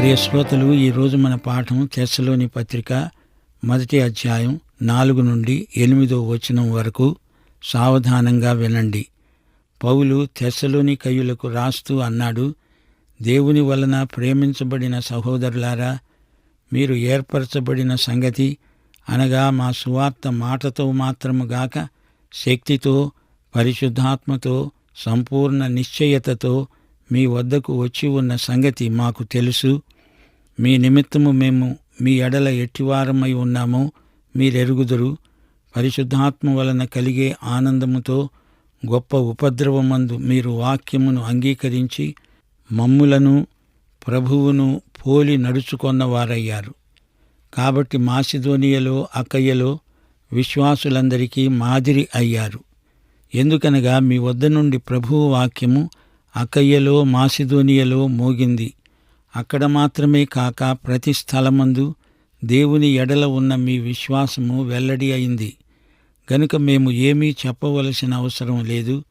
ప్రియ శ్రోతలు ఈరోజు మన పాఠం తెస్సలోని పత్రిక మొదటి అధ్యాయం నాలుగు నుండి ఎనిమిదో వచనం వరకు సావధానంగా వినండి. పౌలు తెస్సలోని కయ్యులకు రాస్తూ అన్నాడు దేవుని వలన ప్రేమించబడిన సహోదరులారా మీరు ఏర్పరచబడిన సంగతి అనగా మా సువార్త మాటతో మాత్రముగాక శక్తితో పరిశుద్ధాత్మతో సంపూర్ణ నిశ్చయతతో మీ వద్దకు వచ్చి ఉన్న సంగతి మాకు తెలుసు. మీ నిమిత్తము మేము మీ ఎడల ఎట్టివారమై ఉన్నామో మీరెరుగుదురు. పరిశుద్ధాత్మ వలన కలిగే ఆనందముతో గొప్ప ఉపద్రవమందు మీరు వాక్యమును అంగీకరించి మమ్ములను ప్రభువును పోలి నడుచుకొన్నవారయ్యారు. కాబట్టి మాసిధోనియలో అకయ్యలో విశ్వాసులందరికీ మాదిరి అయ్యారు. ఎందుకనగా మీ వద్ద నుండి ప్రభువు వాక్యము అకయ్యలో మాసిదోనియలో మోగింది. అక్కడ మాత్రమే కాక ప్రతి స్థలమందు దేవుని ఎడల ఉన్న మీ విశ్వాసము వెల్లడి అయింది. గనుక మేము ఏమీ చెప్పవలసిన అవసరం లేదు.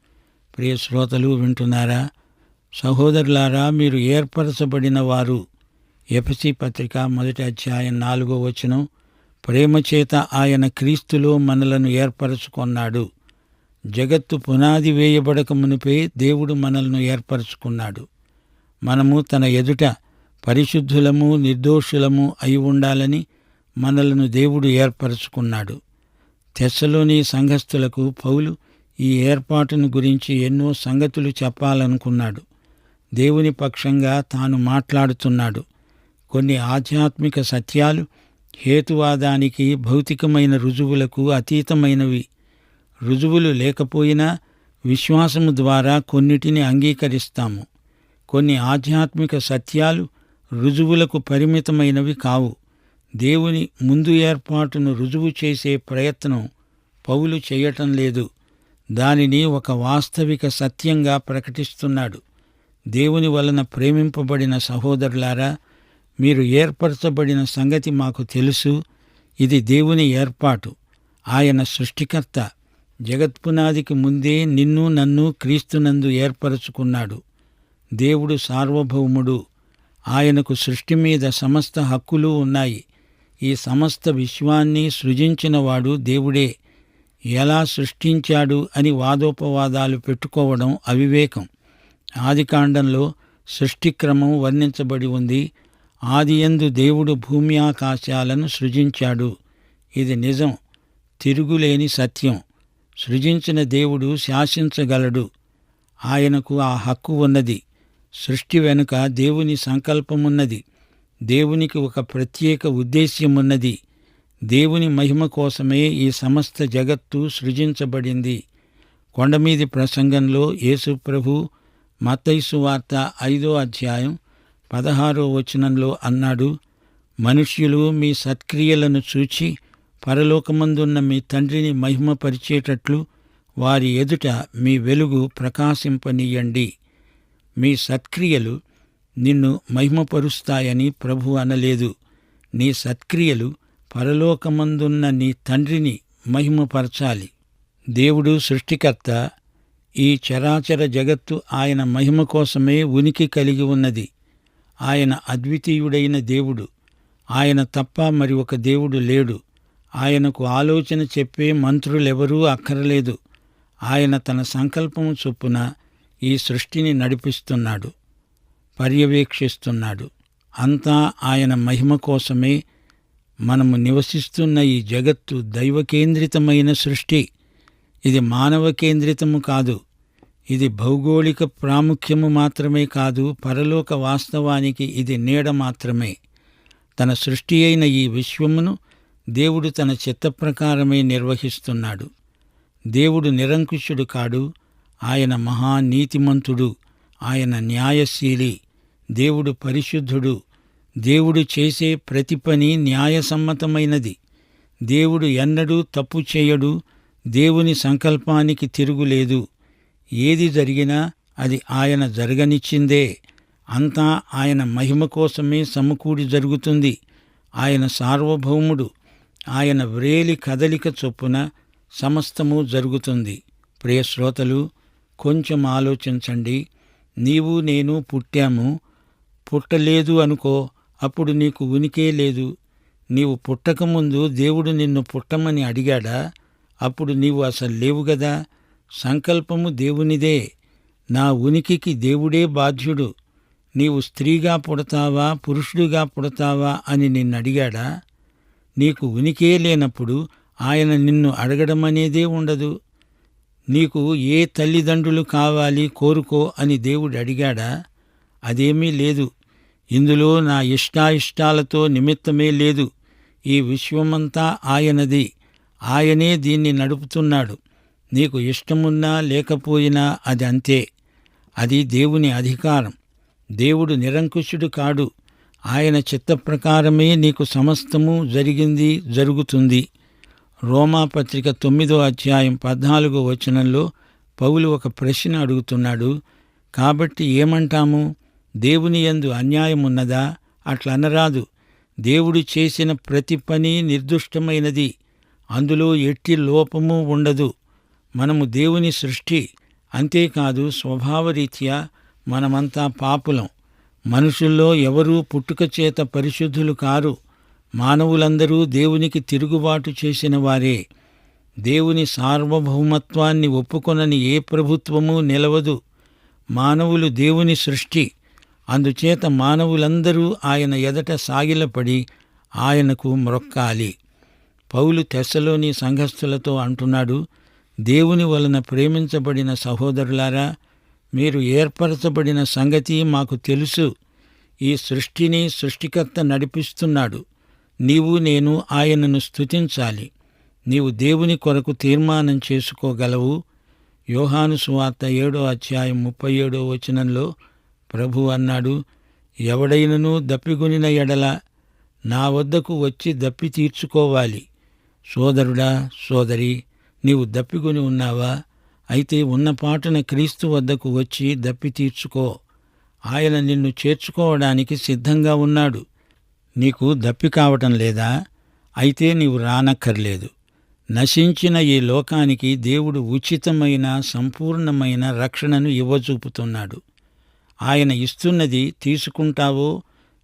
ప్రియ శ్రోతలు వింటున్నారా? సహోదరులారా మీరు ఏర్పరచబడిన వారు. ఎఫసి పత్రిక మొదటి అధ్యాయం నాలుగో వచనం. ప్రేమ చేత ఆయన క్రీస్తులో మనలను ఏర్పరచుకొన్నాడు. జగత్తు పునాది వేయబడక మునిపే దేవుడు మనల్ని ఏర్పరచుకున్నాడు. మనము తన ఎదుట పరిశుద్ధులము నిర్దోషులము అయి ఉండాలని మనలను దేవుడు ఏర్పరచుకున్నాడు. తెస్సలోని సంఘస్థులకు పౌలు ఈ ఏర్పాటును గురించి ఎన్నో సంగతులు చెప్పాలనుకున్నాడు. దేవుని పక్షంగా తాను మాట్లాడుతున్నాడు. కొన్ని ఆధ్యాత్మిక సత్యాలు హేతువాదానికి భౌతికమైన రుజువులకు అతీతమైనవి. రుజువులు లేకపోయినా విశ్వాసము ద్వారా కొన్నిటిని అంగీకరిస్తాము. కొన్ని ఆధ్యాత్మిక సత్యాలు రుజువులకు పరిమితమైనవి కావు. దేవుని ముందు ఏర్పాటును రుజువు చేసే ప్రయత్నం పౌలు చేయటం లేదు. దానిని ఒక వాస్తవిక సత్యంగా ప్రకటిస్తున్నాడు. దేవుని వలన ప్రేమింపబడిన సహోదరులారా మీరు ఏర్పరచబడిన సంగతి మాకు తెలుసు. ఇది దేవుని ఏర్పాటు. ఆయన సృష్టికర్త. జగత్పునాదికి ముందే నిన్ను నన్ను క్రీస్తునందు ఏర్పరచుకున్నాడు. దేవుడు సార్వభౌముడు. ఆయనకు సృష్టి మీద సమస్త హక్కులు ఉన్నాయి. ఈ సమస్త విశ్వాన్ని సృజించినవాడు దేవుడే. ఎలా సృష్టించాడు అని వాదోపవాదాలు పెట్టుకోవడం అవివేకం. ఆదికాండంలో సృష్టిక్రమం వర్ణించబడి ఉంది. ఆదియందు దేవుడు భూమి ఆకాశాలను సృజించాడు. ఇది నిజం. తిరుగులేని సత్యం. సృజించిన దేవుడు శాసించగలడు. ఆయనకు ఆ హక్కు ఉన్నది. సృష్టి వెనుక దేవుని సంకల్పమున్నది. దేవునికి ఒక ప్రత్యేక ఉద్దేశ్యమున్నది. దేవుని మహిమ కోసమే ఈ సమస్త జగత్తు సృజించబడింది. కొండమీది ప్రసంగంలో యేసు ప్రభు వార్త ఐదో అధ్యాయం పదహారో వచనంలో అన్నాడు మనుష్యులు మీ సత్క్రియలను చూచి పరలోకమందున్న మీ తండ్రిని మహిమపరిచేటట్లు వారి ఎదుట మీ వెలుగు ప్రకాశింపనీయండి. మీ సత్క్రియలు నిన్ను మహిమపరుస్తాయని ప్రభు అనలేదు. నీ సత్క్రియలు పరలోకమందున్న నీ తండ్రిని మహిమపరచాలి. దేవుడు సృష్టికర్త ఈ చరాచర జగత్తు ఆయన మహిమ కోసమే ఉనికి కలిగి ఉన్నది. ఆయన అద్వితీయుడైన దేవుడు. ఆయన తప్ప మరి ఒక దేవుడు లేడు. ఆయనకు ఆలోచన చెప్పే మంత్రులెవరూ అక్కరలేదు. ఆయన తన సంకల్పము చొప్పున ఈ సృష్టిని నడిపిస్తున్నాడు పర్యవేక్షిస్తున్నాడు. అంతా ఆయన మహిమ కోసమే మనము నివసిస్తున్న ఈ జగత్తు దైవకేంద్రితమైన సృష్టి. ఇది మానవ కేంద్రితము కాదు ఇది భౌగోళిక ప్రాముఖ్యము మాత్రమే కాదు పరలోక వాస్తవానికి ఇది నీడ మాత్రమే. తన సృష్టి అయిన ఈ విశ్వమును దేవుడు తన చిత్త ప్రకారమే నిర్వహిస్తున్నాడు. దేవుడు నిరంకుశుడు కాడు. ఆయన మహానీతిమంతుడు. ఆయన న్యాయశీలి. దేవుడు పరిశుద్ధుడు. దేవుడు చేసే ప్రతి పని న్యాయసమ్మతమైనది. దేవుడు ఎన్నడూ తప్పు చేయడు. దేవుని సంకల్పానికి తిరుగులేదు. ఏది జరిగినా అది ఆయన జరగనిచ్చిందే. అంతా ఆయన మహిమ కోసమే సమకూడి జరుగుతుంది. ఆయన సార్వభౌముడు. ఆయన వ్రేలి కదలిక చొప్పున సమస్తము జరుగుతుంది. ప్రియశ్రోతలు కొంచెం ఆలోచించండి. నీవు నేను పుట్టాము. పుట్టలేదు అనుకో అప్పుడు నీకు ఉనికే లేదు. నీవు పుట్టకముందు దేవుడు నిన్ను పుట్టమని అడిగాడా? అప్పుడు నీవు అసలు లేవు గదా? సంకల్పము దేవునిదే. నా ఉనికికి దేవుడే బాధ్యుడు. నీవు స్త్రీగా పుడతావా పురుషుడిగా పుడతావా అని నిన్ను అడిగాడా నీకు ఉనికే లేనప్పుడు ఆయన నిన్ను అడగడమనేదే ఉండదు. నీకు ఏ తల్లిదండ్రులు కావాలి కోరుకో అని దేవుడు అడిగాడా? అదేమీ లేదు. ఇందులో నా ఇష్టాయిష్టాలతో నిమిత్తమే లేదు. ఈ విశ్వమంతా ఆయనది. ఆయనే దీన్ని నడుపుతున్నాడు. నీకు ఇష్టమున్నా లేకపోయినా అది అంతే. అది దేవుని అధికారం. దేవుడు నిరంకుశుడు కాడు. ఆయన చిత్త ప్రకారమే నీకు సమస్తము జరిగింది జరుగుతుంది. రోమాపత్రిక తొమ్మిదో అధ్యాయం పద్నాలుగో వచనంలో పౌలు ఒక ప్రశ్న అడుగుతున్నాడు. కాబట్టి ఏమంటాము? దేవుని యందు అన్యాయం ఉన్నదా? అట్లనరాదు. దేవుడు చేసిన ప్రతి పని నిర్దుష్టమైనది. అందులో ఎట్టి లోపము ఉండదు. మనము దేవుని సృష్టి. అంతేకాదు స్వభావరీత్యా మనమంతా పాపులం. మనుషుల్లో ఎవరూ పుట్టుక చేత పరిశుద్ధులు కారు. మానవులందరూ దేవునికి తిరుగుబాటు చేసిన వారే. దేవుని సార్వభౌమత్వాన్ని ఒప్పుకొనని ఏ ప్రభుత్వమూ నిలవదు. మానవులు దేవుని సృష్టి. అందుచేత మానవులందరూ ఆయన ఎదట సాగిలపడి ఆయనకు మ్రొక్కాలి. పౌలు తెస్సలోని సంఘస్థులతో అంటున్నాడు దేవుని వలన ప్రేమించబడిన సహోదరులారా మీరు ఏర్పరచబడిన సంగతి మాకు తెలుసు. ఈ సృష్టిని సృష్టికర్త నడిపిస్తున్నాడు. నీవు నేను ఆయనను స్తుతించాలి. నీవు దేవుని కొరకు తీర్మానం చేసుకోగలవు. యోహాను సువార్త ఏడో అధ్యాయం ముప్పై ఏడో వచనంలో ప్రభు అన్నాడు ఎవడైనను దప్పిగొనిన ఎడల నా వద్దకు వచ్చి దప్పి తీర్చుకోవాలి సోదరుడా సోదరి నీవు దప్పికొని ఉన్నావా? అయితే ఉన్నపాటున క్రీస్తు వద్దకు వచ్చి దప్పి తీర్చుకో. ఆయన నిన్ను చేర్చుకోవడానికి సిద్ధంగా ఉన్నాడు. నీకు దప్పి కావటం లేదా? అయితే నీవు రానక్కర్లేదు. నశించిన ఈ లోకానికి దేవుడు ఉచితమైన సంపూర్ణమైన రక్షణను ఇవ్వచూపుతున్నాడు. ఆయన ఇస్తున్నది తీసుకుంటావో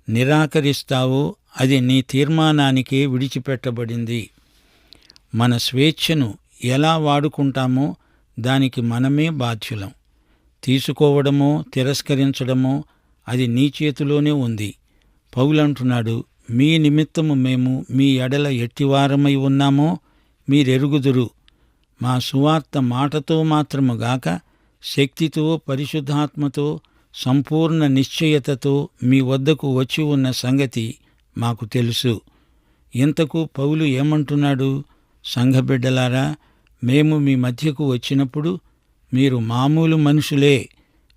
నిరాకరిస్తావో అది నీ తీర్మానానికే విడిచిపెట్టబడింది. మన స్వేచ్ఛను ఎలా వాడుకుంటామో దానికి మనమే బాధ్యులం. తీసుకోవడమో తిరస్కరించడమో అది నీ చేతిలోనే ఉంది. పౌలంటున్నాడు మీ నిమిత్తము మేము మీ ఎడల ఎట్టివారమై ఉన్నామో మీరెరుగుదురు. మా సువార్త మాటతో మాత్రము గాక శక్తితో పరిశుద్ధాత్మతో సంపూర్ణ నిశ్చయతతో మీ వద్దకు వచ్చి ఉన్న సంగతి మాకు తెలుసు. ఇంతకు పౌలు ఏమంటున్నాడు? సంఘబిడ్డలారా మేము మీ మధ్యకు వచ్చినప్పుడు మీరు మామూలు మనుషులే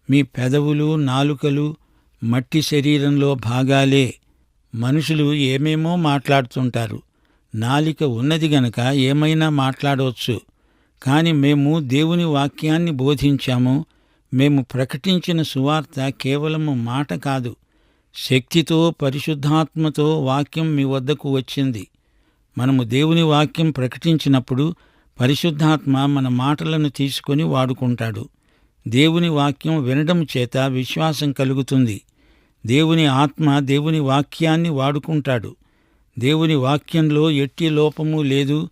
మీ పెదవులు నాలుకలు మట్టి శరీరంలో భాగాలే. మనుషులు ఏమేమో మాట్లాడుతుంటారు. నాలిక ఉన్నది గనక ఏమైనా మాట్లాడవచ్చు కాని మేము దేవుని వాక్యాన్ని బోధించాము. మేము ప్రకటించిన సువార్త కేవలము మాట కాదు. శక్తితో పరిశుద్ధాత్మతో వాక్యం మీ వద్దకు వచ్చింది. మనము దేవుని వాక్యం ప్రకటించినప్పుడు పరిశుద్ధాత్మ మన మాటలను తీసుకొని వాడుకుంటాడు. దేవుని వాక్యం వినడం చేత విశ్వాసం కలుగుతుంది. దేవుని ఆత్మ దేవుని వాక్యాన్ని వాడుకుంటాడు. దేవుని వాక్యంలో ఎట్టి లోపము లేదు.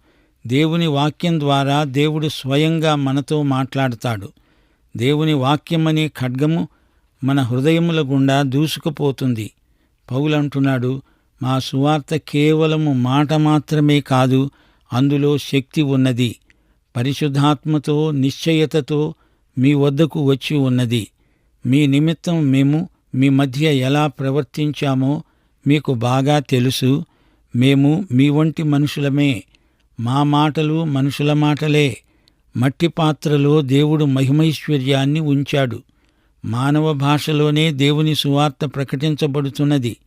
దేవుని వాక్యం ద్వారా దేవుడు స్వయంగా మనతో మాట్లాడతాడు. దేవుని వాక్యమనే ఖడ్గము మన హృదయముల గుండా దూసుకుపోతుంది. పౌలంటున్నాడు మా సువార్త కేవలము మాట మాత్రమే కాదు అందులో శక్తి ఉన్నది. పరిశుద్ధాత్మతో నిశ్చయతతో మీ వద్దకు వచ్చి ఉన్నది. మీ నిమిత్తం మేము మీ మధ్య ఎలా ప్రవర్తించామో మీకు బాగా తెలుసు. మేము మీ వంటి మనుషులమే. మా మాటలు మనుషుల మాటలే. మట్టి పాత్రలో దేవుడు మహిమైశ్వర్యాన్ని ఉంచాడు. మానవ భాషలోనే దేవుని సువార్త ప్రకటించబడుతున్నది.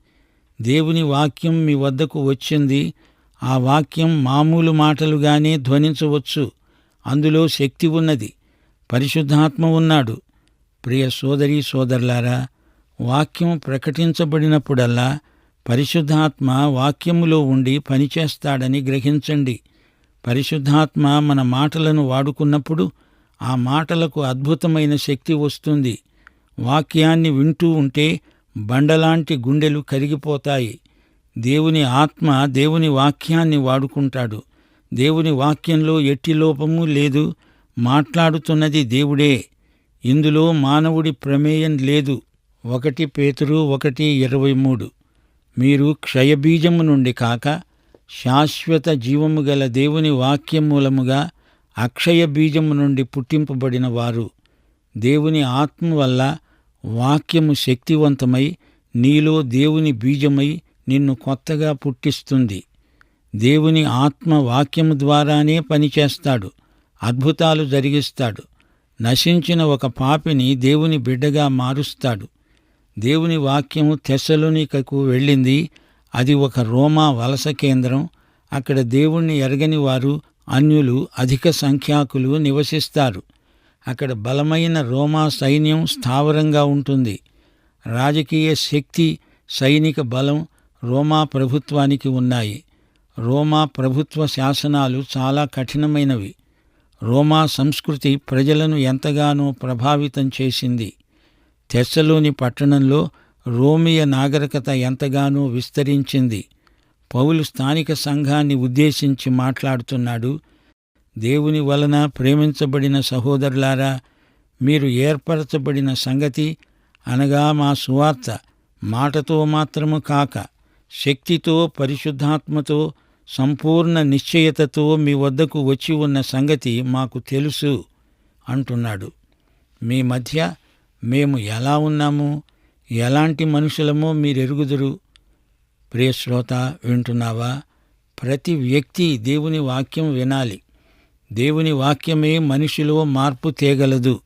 దేవుని వాక్యం మీ వద్దకు వచ్చింది. ఆ వాక్యం మామూలు మాటలుగానే ధ్వనించవచ్చు. అందులో శక్తి ఉన్నది. పరిశుద్ధాత్మ ఉన్నాడు. ప్రియ సోదరి సోదరులారా వాక్యం ప్రకటించబడినప్పుడల్లా పరిశుద్ధాత్మ వాక్యములో ఉండి పనిచేస్తాడని గ్రహించండి. పరిశుద్ధాత్మ మన మాటలను వాడుకున్నప్పుడు ఆ మాటలకు అద్భుతమైన శక్తి వస్తుంది. వాక్యాన్ని వింటూ ఉంటే బండలాంటి గుండెలు కరిగిపోతాయి. దేవుని ఆత్మ దేవుని వాక్యాన్ని వాడుకుంటాడు. దేవుని వాక్యంలో ఎట్టి లోపము లేదు. మాట్లాడుతున్నది దేవుడే. ఇందులో మానవుడి ప్రమేయం లేదు. ఒకటి పేతురు ఒకటి ఇరవై మూడు. మీరు క్షయబీజము నుండి కాక శాశ్వత జీవము గల దేవుని వాక్యం మూలముగా అక్షయ బీజము నుండి పుట్టింపబడిన వారు. దేవుని ఆత్మ వల్ల వాక్యము శక్తివంతమై నీలో దేవుని బీజమై నిన్ను కొత్తగా పుట్టిస్తుంది. దేవుని ఆత్మ వాక్యము ద్వారానే పనిచేస్తాడు. అద్భుతాలు జరిగిస్తాడు. నశించిన ఒక పాపిని దేవుని బిడ్డగా మారుస్తాడు. దేవుని వాక్యము తెస్సలోనికకు వెళ్ళింది. అది ఒక రోమా వలస కేంద్రం. అక్కడ దేవుణ్ణి ఎరగని వారు అన్యులు అధిక సంఖ్యాకులు నివసిస్తారు. అక్కడ బలమైన రోమా సైన్యం స్థావరంగా ఉంటుంది. రాజకీయ శక్తి సైనిక బలం రోమా ప్రభుత్వానికి ఉన్నాయి. రోమా ప్రభుత్వ శాసనాలు చాలా కఠినమైనవి. రోమా సంస్కృతి ప్రజలను ఎంతగానో ప్రభావితం చేసింది. తెస్సలోని పట్టణంలో రోమియ నాగరికత ఎంతగానో విస్తరించింది. పౌలు స్థానిక సంఘాన్ని ఉద్దేశించి మాట్లాడుతున్నాడు. దేవుని వలన ప్రేమించబడిన సహోదరులారా మీరు ఏర్పరచబడిన సంగతి అనగా మా సువార్త మాటతో మాత్రము కాక శక్తితో పరిశుద్ధాత్మతో సంపూర్ణ నిశ్చయతతో మీ వద్దకు వచ్చి ఉన్న సంగతి మాకు తెలుసు అంటున్నాడు. మీ మధ్య మేము ఎలా ఉన్నాము? ఎలాంటి మనుషులమో మీరెరుగుదురు? ప్రియశ్రోత వింటున్నావా? ప్రతి వ్యక్తి దేవుని వాక్యం వినాలి. దేవుని వాక్యమే మనిషిలో మార్పు తేగలదు.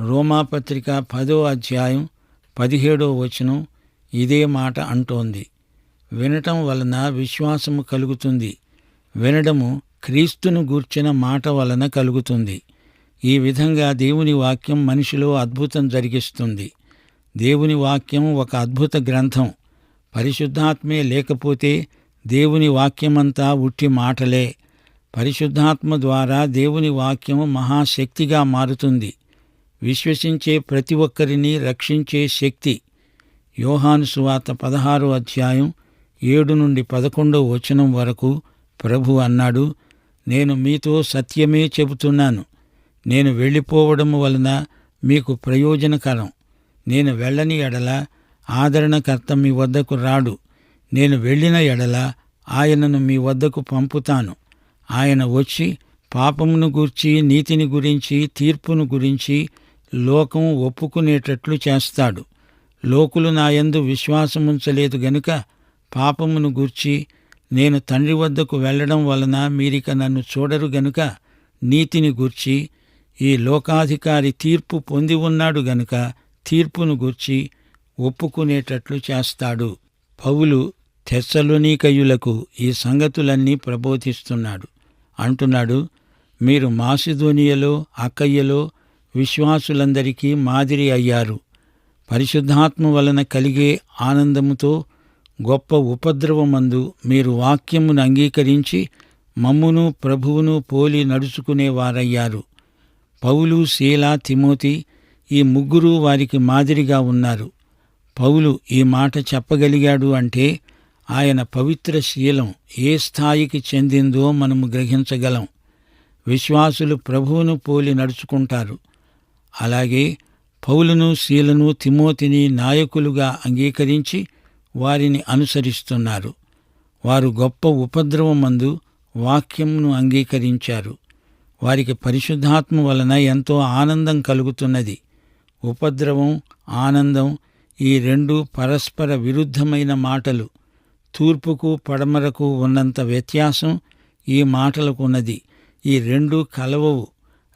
రోమాపత్రిక పదో అధ్యాయం పదిహేడో వచనం ఇదే మాట అంటోంది. వినటం వలన విశ్వాసము కలుగుతుంది. వినడము క్రీస్తును గూర్చిన మాట వలన కలుగుతుంది. ఈ విధంగా దేవుని వాక్యం మనిషిలో అద్భుతం జరిగిస్తుంది. దేవుని వాక్యం ఒక అద్భుత గ్రంథం. పరిశుద్ధాత్మే లేకపోతే దేవుని వాక్యమంతా ఉట్టి మాటలే. పరిశుద్ధాత్మ ద్వారా దేవుని వాక్యము మహాశక్తిగా మారుతుంది. విశ్వసించే ప్రతి ఒక్కరిని రక్షించే శక్తి. యోహాను సువార్త పదహారో అధ్యాయం ఏడు నుండి పదకొండో వచనం వరకు ప్రభు అన్నాడు నేను మీతో సత్యమే చెబుతున్నాను. నేను వెళ్ళిపోవడం వలన మీకు ప్రయోజనకరం. నేను వెళ్ళని ఎడల ఆదరణకర్త మీ వద్దకు రాడు. నేను వెళ్ళిన ఎడల ఆయనను మీ వద్దకు పంపుతాను. ఆయన వచ్చి పాపమును గూర్చి నీతిని గురించి తీర్పును గురించి లోకం ఒప్పుకునేటట్లు చేస్తాడు. లోకులు నాయందు విశ్వాసముంచలేదు గనుక పాపమును గూర్చి నేను తండ్రి వద్దకు వెళ్ళడం వలన మీరిక నన్ను చూడరు గనుక నీతిని గూర్చి ఈ లోకాధికారి తీర్పు పొంది ఉన్నాడు గనుక తీర్పును గూర్చి ఒప్పుకునేటట్లు చేస్తాడు. పౌలు తెస్సలోనికయులకు ఈ సంగతులన్నీ ప్రబోధిస్తున్నాడు. అంటున్నాడు మీరు మాసిధోనియలో అక్కయ్యలో విశ్వాసులందరికీ మాదిరి అయ్యారు. పరిశుద్ధాత్మ వలన కలిగే ఆనందముతో గొప్ప ఉపద్రవమందు మీరు వాక్యమును అంగీకరించి మమ్మును ప్రభువును పోలి నడుచుకునేవారయ్యారు. పౌలు శీల తిమోతి ఈ ముగ్గురు వారికి మాదిరిగా ఉన్నారు. పౌలు ఈ మాట చెప్పగలిగాడు అంటే ఆయన పవిత్ర శీలం ఏ స్థాయికి చెందిందో మనము గ్రహించగలం. విశ్వాసులు ప్రభువును పోలి నడుచుకుంటారు. అలాగే పౌలును శీలను తిమోతిని నాయకులుగా అంగీకరించి వారిని అనుసరిస్తున్నారు. వారు గొప్ప ఉపద్రవమందు వాక్యంను అంగీకరించారు. వారికి పరిశుద్ధాత్మ వలన ఎంతో ఆనందం కలుగుతున్నది. ఉపద్రవం ఆనందం ఈ రెండు పరస్పర విరుద్ధమైన మాటలు. తూర్పుకు పడమరకు ఉన్నంత వ్యత్యాసం ఈ మాటలకు ఉన్నది ఈ రెండు కలవవు.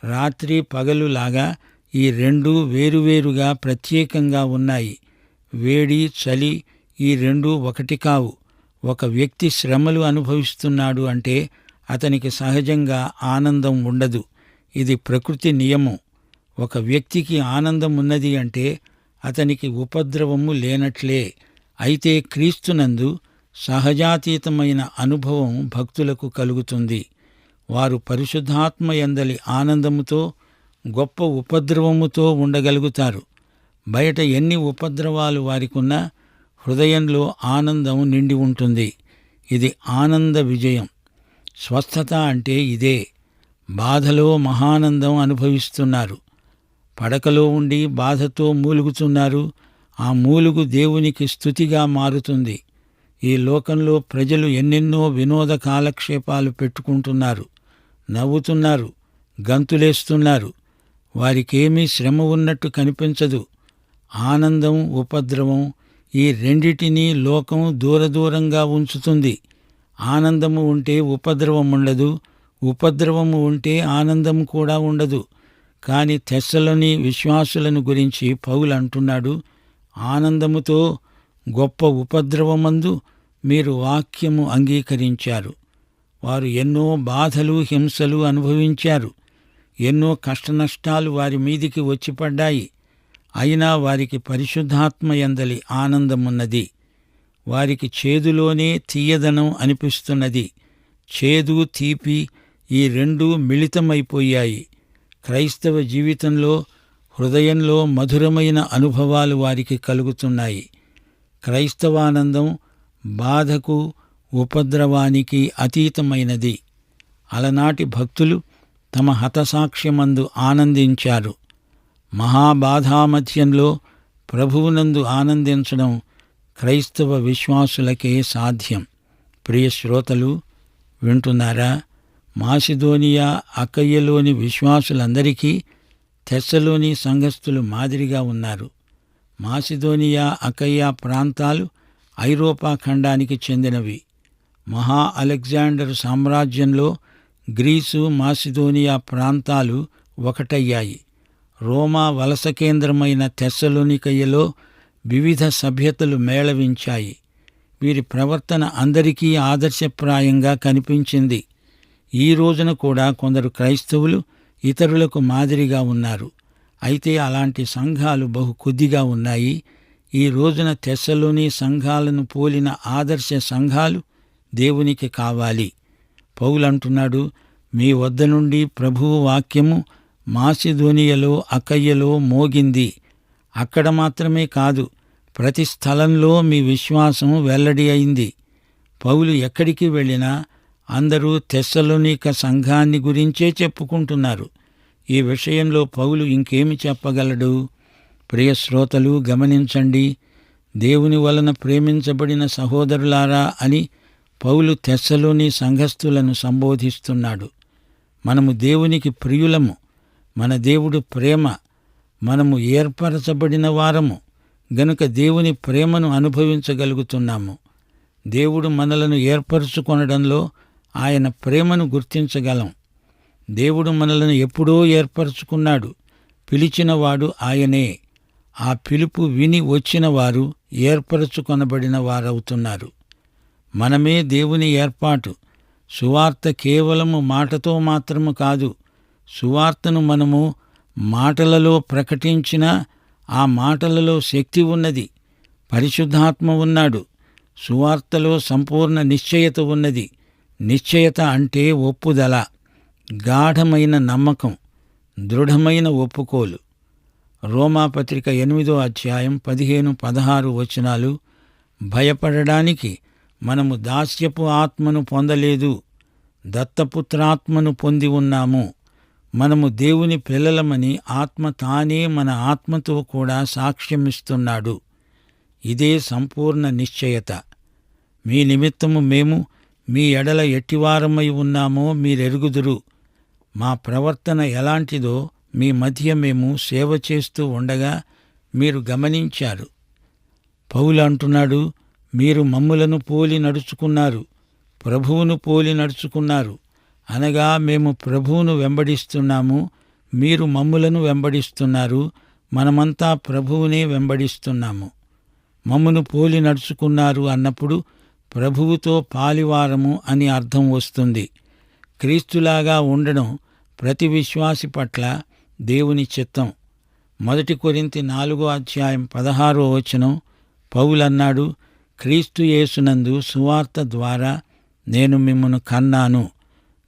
రాత్రి పగలులాగా ఈ రెండు వేరువేరుగా ప్రత్యేకంగా ఉన్నాయి. వేడి చలి ఈ రెండు ఒకటి కావు. ఒక వ్యక్తి శ్రమలు అనుభవిస్తున్నాడు అంటే అతనికి సహజంగా ఆనందం ఉండదు. ఇది ప్రకృతి నియమం. ఒక వ్యక్తికి ఆనందం ఉన్నది అంటే అతనికి ఉపద్రవము లేనట్లే. అయితే క్రీస్తునందు సహజాతీతమైన అనుభవం భక్తులకు కలుగుతుంది. వారు పరిశుద్ధాత్మ ఎందలి ఆనందముతో గొప్ప ఉపద్రవముతో ఉండగలుగుతారు. బయట ఎన్ని ఉపద్రవాలు వారికున్నా హృదయంలో ఆనందం నిండి ఉంటుంది. ఇది ఆనంద విజయం. స్వస్థత అంటే ఇదే. బాధలో మహానందం అనుభవిస్తున్నారు. పడకలో ఉండి బాధతో మూలుగుతున్నారు. ఆ మూలుగు దేవునికి స్థుతిగా మారుతుంది. ఈ లోకంలో ప్రజలు ఎన్నెన్నో వినోద కాలక్షేపాలు పెట్టుకుంటున్నారు. నవ్వుతున్నారు. గంతులేస్తున్నారు. వారికేమీ శ్రమ ఉన్నట్టు కనిపించదు. ఆనందం ఉపద్రవం ఈ రెండిటినీ లోకం దూరదూరంగా ఉంచుతుంది. ఆనందము ఉంటే ఉపద్రవం ఉండదు ఉపద్రవము ఉంటే ఆనందం కూడా ఉండదు. కాని తెస్సలోని విశ్వాసులను గురించి పౌలు అంటున్నాడు ఆనందముతో గొప్ప ఉపద్రవమందు మీరు వాక్యము అంగీకరించారు. వారు ఎన్నో బాధలు హింసలు అనుభవించారు. ఎన్నో కష్టనష్టాలు వారి మీదికి వచ్చిపడ్డాయి అయినా వారికి పరిశుద్ధాత్మ ఎందలి ఆనందమున్నది. వారికి చేదులోనే తీయదనం అనిపిస్తున్నది. చేదు తీపి ఈ రెండూ మిళితమైపోయాయి. క్రైస్తవ జీవితంలో హృదయంలో మధురమైన అనుభవాలు వారికి కలుగుతున్నాయి. క్రైస్తవానందం బాధకు ఉపద్రవానికి అతీతమైనది. అలనాటి భక్తులు తమ హతసాక్ష్యమందు ఆనందించారు. మహాబాధామధ్యంలో ప్రభువునందు ఆనందించడం క్రైస్తవ విశ్వాసులకే సాధ్యం. ప్రియ శ్రోతలు వింటున్నారా? మాసిదోనియా అక్కయ్యలోని విశ్వాసులందరికీ తెస్సలోని సంఘస్థులు మాదిరిగా ఉన్నారు. మాసిదోనియా అకయ్య ప్రాంతాలు ఐరోపా ఖండానికి చెందినవి. మహా అలెగ్జాండర్ సామ్రాజ్యంలో గ్రీసు మాసిదోనియా ప్రాంతాలు ఒకటయ్యాయి. రోమా వలస కేంద్రమైన తెస్సలోనికయ్యలో వివిధ సభ్యతలు మేళవించాయి. వీరి ప్రవర్తన అందరికీ ఆదర్శప్రాయంగా కనిపించింది. ఈ రోజున కూడా కొందరు క్రైస్తవులు ఇతరులకు మాదిరిగా ఉన్నారు. అయితే అలాంటి సంఘాలు బహు కొద్దిగా ఉన్నాయి. ఈ రోజున తెస్సలోని సంఘాలను పోలిన ఆదర్శ సంఘాలు దేవునికి కావాలి. పౌలంటున్నాడు మీ వద్ద నుండి ప్రభువు వాక్యము మాసిధోనియలో అకయ్యలో మోగింది. అక్కడ మాత్రమే కాదు ప్రతి స్థలంలో మీ విశ్వాసం వెల్లడి అయింది. పౌలు ఎక్కడికి వెళ్ళినా అందరూ తెస్సలోనిక సంఘాన్ని గురించే చెప్పుకుంటున్నారు. ఈ విషయంలో పౌలు ఇంకేమి చెప్పగలడు? ప్రియ శ్రోతలు గమనించండి దేవుని వలన ప్రేమించబడిన సహోదరులారా అని పౌలు తెస్సలోని సంఘస్థులను సంబోధిస్తున్నాడు. మనము దేవునికి ప్రియులము. మన దేవుడు ప్రేమ మనము ఏర్పరచబడిన వారము. గనుక దేవుని ప్రేమను అనుభవించగలుగుతున్నాము. దేవుడు మనలను ఏర్పరచుకొనడంలో ఆయన ప్రేమను గుర్తించగలం. దేవుడు మనలను ఎప్పుడో ఏర్పరచుకున్నాడు. పిలిచినవాడు ఆయనే. ఆ పిలుపు విని వచ్చిన వారు ఏర్పరచుకొనబడిన వారవుతున్నారు. మనమే దేవుని ఏర్పాటు. సువార్త కేవలము మాటతో మాత్రము కాదు సువార్తను మనము మాటలలో ప్రకటించినా ఆ మాటలలో శక్తి ఉన్నది. పరిశుద్ధాత్మ ఉన్నాడు. సువార్తలో సంపూర్ణ నిశ్చయత ఉన్నది. నిశ్చయత అంటే ఒప్పుదల గాఢమైన నమ్మకం దృఢమైన ఒప్పుకోలు. రోమాపత్రిక ఎనిమిదో అధ్యాయం పదిహేను పదహారు వచనాలు భయపడడానికి మనము దాస్యపు ఆత్మను పొందలేదు. దత్తపుత్రాత్మను పొంది ఉన్నాము. మనము దేవుని పిల్లలమని ఆత్మ తానే మన ఆత్మతో కూడా సాక్ష్యమిస్తున్నాడు. ఇదే సంపూర్ణ నిశ్చయత. మీ నిమిత్తము మేము మీ ఎడల ఎట్టివారమై ఉన్నామో మీరెరుగుదురు. మా ప్రవర్తన ఎలాంటిదో మీ మధ్య మేము సేవ చేస్తూ ఉండగా మీరు గమనించారు. పౌలు అంటున్నాడు మీరు మమ్ములను పోలి నడుచుకున్నారు ప్రభువును పోలి నడుచుకున్నారు. అనగా మేము ప్రభువును వెంబడిస్తున్నాము మీరు మమ్ములను వెంబడిస్తున్నారు మనమంతా ప్రభువునే వెంబడిస్తున్నాము. మమ్మును పోలి నడుచుకున్నారు అన్నప్పుడు ప్రభువుతో పాలివారము అని అర్థం వస్తుంది. క్రీస్తులాగా ఉండడం ప్రతి విశ్వాసి పట్ల దేవుని చిత్తం. మొదటి కొరింతి నాలుగో అధ్యాయం పదహారో వచనం పౌలన్నాడు క్రీస్తు యేసునందు సువార్త ద్వారా నేను మిమ్మను కన్నాను.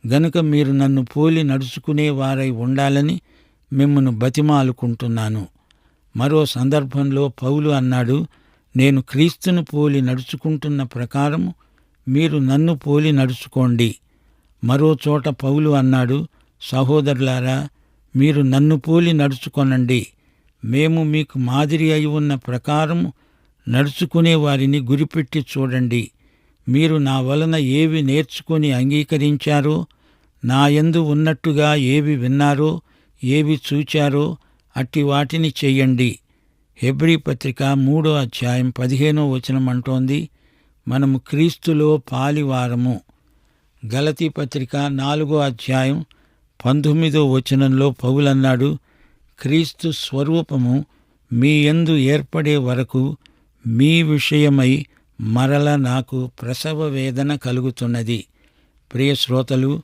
గనుక మీరు నన్ను పోలి నడుచుకునే వారై ఉండాలని మిమ్మను బతిమాలుకుంటున్నాను. మరో సందర్భంలో పౌలు అన్నాడు నేను క్రీస్తును పోలి నడుచుకుంటున్న ప్రకారము మీరు నన్ను పోలి నడుచుకోండి. మరో చోట పౌలు అన్నాడు సహోదరులారా మీరు నన్ను పోలి నడుచుకొనండి. మేము మీకు మాదిరి అయి ఉన్న ప్రకారము నడుచుకునే వారిని గురిపెట్టి చూడండి. మీరు నా వలన ఏవి నేర్చుకుని అంగీకరించారో నాయందు ఉన్నట్టుగా ఏవి విన్నారో ఏవి చూచారో అట్టి వాటిని చెయ్యండి హెబ్రీ పత్రిక మూడో అధ్యాయం పదిహేనో వచనం అంటోంది మనము క్రీస్తులో పాలివారము. గలతీ పత్రిక నాలుగో అధ్యాయం పంతొమ్మిదో వచనంలో పౌలన్నాడు క్రీస్తు స్వరూపము మీ ఎందు ఏర్పడే వరకు మీ విషయమై మరల నాకు ప్రసవ వేదన కలుగుతున్నది. ప్రియ శ్రోతలు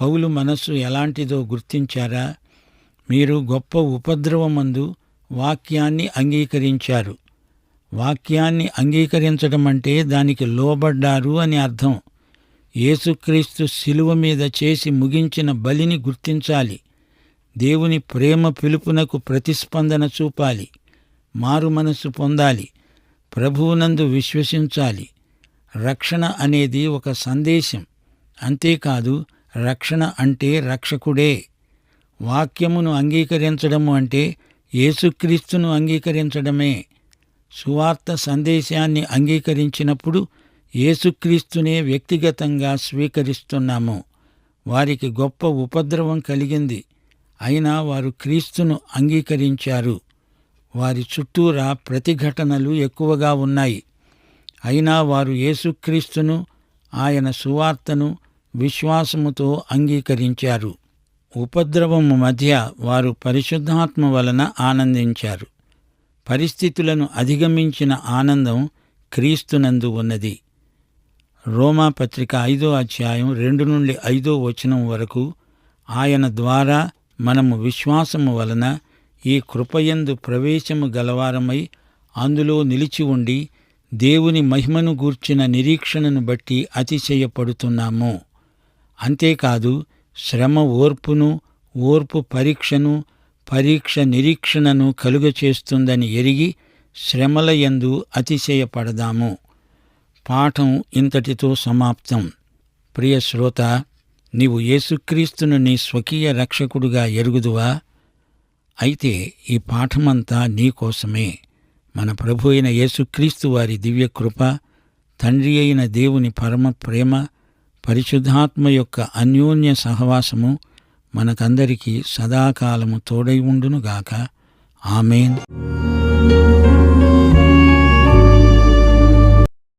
పౌలు మనస్సు ఎలాంటిదో గుర్తించారా? మీరు గొప్ప ఉపద్రవమందు వాక్యాన్ని అంగీకరించారు. వాక్యాన్ని అంగీకరించడం అంటే దానికి లోబడ్డారు అని అర్థం. యేసుక్రీస్తు శిలువ మీద చేసి ముగించిన బలిని గుర్తించాలి. దేవుని ప్రేమ పిలుపునకు ప్రతిస్పందన చూపాలి. మారు మనస్సు పొందాలి. ప్రభువునందు విశ్వసించాలి. రక్షణ అనేది ఒక సందేశం. అంతేకాదు రక్షణ అంటే రక్షకుడే. వాక్యమును అంగీకరించడము అంటే యేసుక్రీస్తును అంగీకరించడమే. సువార్త సందేశాన్ని అంగీకరించినప్పుడు యేసుక్రీస్తునే వ్యక్తిగతంగా స్వీకరిస్తున్నాము. వారికి గొప్ప ఉపద్రవం కలిగింది. అయినా వారు క్రీస్తును అంగీకరించారు. వారి చుట్టూరా ప్రతిఘటనలు ఎక్కువగా ఉన్నాయి. అయినా వారు యేసుక్రీస్తును ఆయన సువార్తను విశ్వాసముతో అంగీకరించారు. ఉపద్రవము మధ్య వారు పరిశుద్ధాత్మ వలన ఆనందించారు. పరిస్థితులను అధిగమించిన ఆనందం క్రీస్తునందు ఉన్నది. రోమా పత్రిక ఐదో అధ్యాయం రెండు నుండి ఐదో వచనం వరకు ఆయన ద్వారా మనము విశ్వాసము వలన ఈ కృపయందు ప్రవేశము గలవారమై అందులో నిలిచి ఉండి దేవుని మహిమను గూర్చిన నిరీక్షణను బట్టి అతిశయపడుతున్నాము. అంతేకాదు శ్రమ ఓర్పును ఓర్పు పరీక్షను పరీక్ష నిరీక్షణను కలుగచేస్తుందని ఎరిగి శ్రమల యందు అతిశయపడదాము. పాఠం ఇంతటితో సమాప్తం. ప్రియ శ్రోత నీవు యేసుక్రీస్తును నీ స్వకీయ రక్షకుడుగా ఎరుగుదువా? అయితే ఈ పాఠమంతా నీకోసమే మన ప్రభు అయిన యేసుక్రీస్తు వారి దివ్యకృప తండ్రి అయిన దేవుని పరమ ప్రేమ పరిశుద్ధాత్మ యొక్క అన్యోన్య సహవాసము మనకందరికీ సదాకాలము తోడై ఉండునుగాక. ఆమెన్.